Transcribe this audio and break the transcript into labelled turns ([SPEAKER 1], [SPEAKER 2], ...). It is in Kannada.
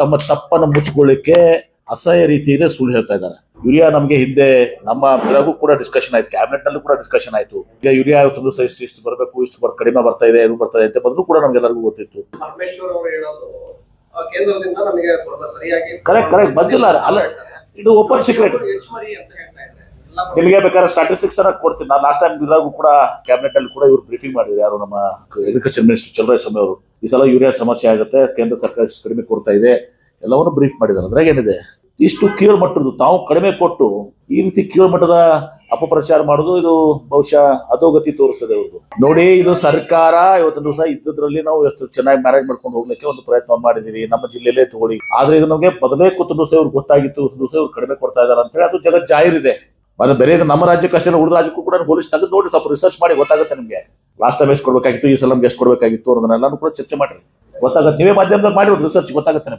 [SPEAKER 1] ತಮ್ಮ ತಪ್ಪನ್ನು ಮುಚ್ಕೊಳ್ಳಿಕ್ಕೆ ಅಸಹ್ಯ ರೀತಿಯಲ್ಲಿ ಸುಳ್ಳು ಹೇಳ್ತಾ ಇದ್ದಾರೆ. ಯೂರಿಯಾ ನಮಗೆ ಹಿಂದೆ ನಮ್ಮ ಬೆಳಗು ಕೂಡ ಡಿಸ್ಕಷನ್ ಆಯ್ತು ಕ್ಯಾಬಿನೆಟ್ ನಲ್ಲೂ ಕೂಡ ಡಿಸ್ಕಷನ್ ಆಯ್ತು. ಈಗ ಯೂರಿಯಾ ತಂದು ಸೈಜ್ ಇಷ್ಟು ಬರಬೇಕು ಇಷ್ಟು ಬರ್ ಕಡಿಮೆ ಬರ್ತಾ ಇದೆ ಏನು ಬರ್ತಾ ಇದೆ ಅಂತ ಬಂದ್ರು ಕೂಡ ನಮ್ಗೆಲ್ಲರಿಗೂ ಗೊತ್ತಿತ್ತು. ಕರೆಕ್ಟ್ ಕರೆಕ್ಟ್ ಬಂದಿಲ್ಲ. ಅಲ್ಲ ಇದು ಓಪನ್ ಸೀಕ್ರೆಟ್ ನಿಮಗೆ ಬೇಕಾದ್ರೆ ಸ್ಟಾಟಿಸ್ಟಿಕ್ಸ್ ಅನ್ನ ಕೊಡ್ತೀನಿ. ನಾನು ಲಾಸ್ಟ್ ಟೈಮ್ ಇದ್ರಾಗೂ ಕೂಡ ಕ್ಯಾಬಿನೆಟ್ ಅಲ್ಲಿ ಕೂಡ ಇವ್ರು ಬ್ರೀಫಿಂಗ್ ಮಾಡಿದ್ರು. ಯಾರು ನಮ್ಮ ಅಗ್ರಿಕಲ್ಚರ್ ಮಿನಿಸ್ಟರ್ ಚಲರಾಯಸ್ವಾಮಿ ಅವರು. ಈ ಸಲ ಯೂರಿಯಾ ಸಮಸ್ಯೆ ಆಗುತ್ತೆ. ಕೇಂದ್ರ ಸರ್ಕಾರ ಕಡಿಮೆ ಕೊಡ್ತಾ ಇದೆ. ಎಲ್ಲವನ್ನು ಬ್ರೀಫ್ ಮಾಡಿದ್ದಾರೆ. ಅದ್ರಾಗ ಏನಿದೆ ಇಷ್ಟು ಕೀಳು ಮಟ್ಟದ್ದು, ತಾವು ಕಡಿಮೆ ಕೊಟ್ಟು ಈ ರೀತಿ ಕೀಳು ಮಟ್ಟದ ಅಪಪ್ರಚಾರ ಮಾಡೋದು ಇದು ಬಹುಶಃ ಅಧೋಗತಿ ತೋರಿಸ್ತದೆ ಅವ್ರದ್ದು ನೋಡಿ, ಇದು ಸರ್ಕಾರ ಇವತ್ತು ದಿವಸ ಇದ್ದದ್ರಲ್ಲಿ ನಾವು ಎಷ್ಟು ಚೆನ್ನಾಗಿ ಮ್ಯಾನೇಜ್ ಮಾಡ್ಕೊಂಡು ಹೋಗ್ಲಿಕ್ಕೆ ಒಂದು ಪ್ರಯತ್ನ ಮಾಡಿದೀವಿ. ನಮ್ಮ ಜಿಲ್ಲೆಯಲ್ಲೇ ತಗೊಳ್ಳಿ. ಆದ್ರೆ ಇದು ನಮಗೆ ಮೊದಲೇ ಕೂತು ದಿವಸ ಇವ್ರು ಗೊತ್ತಾಗಿತ್ತು. ದಿವಸ ಇವ್ರು ಕಡಿಮೆ ಕೊಡ್ತಾ ಇದಾರೆ ಅಂತ ಹೇಳಿ ಅದು ಜಗತ್ ಜಾಹಿರಿದೆ ಮತ್ತೆ ಬೇರೆ ನಮ್ಮ ರಾಜ್ಯಕ್ಕೆ ಅಷ್ಟೇ ಉಳಿದ ರಾಜ್ಯಕ್ಕೂ ಕೂಡ ಪೊಲೀಸ್ ತೆಗೆದು ನೋಡಿ ಸ್ವಲ್ಪ ರಿಸರ್ಚ್ ಮಾಡಿ ಗೊತ್ತಾಗುತ್ತೆ ನಿಮಗೆ. ಲಾಸ್ಟ್ ಟೈಮ್ ಎಷ್ಟು ಕೊಡಬೇಕಾಗಿತ್ತು, ಈ ಸಲ ಎಷ್ಟು ಕೊಡಬೇಕಾಗಿತ್ತು ಅನ್ನೋದನ್ನೆಲ್ಲಾನು ಕೂಡ ಚರ್ಚೆ ಮಾಡಿರಿ. ಗೊತ್ತಾಗುತ್ತೆ. ನೀವೇ ಮಾಧ್ಯಮದಲ್ಲಿ ಮಾಡಿ ರಿಸರ್ಚ್ ಗೊತ್ತಾಗುತ್ತೆ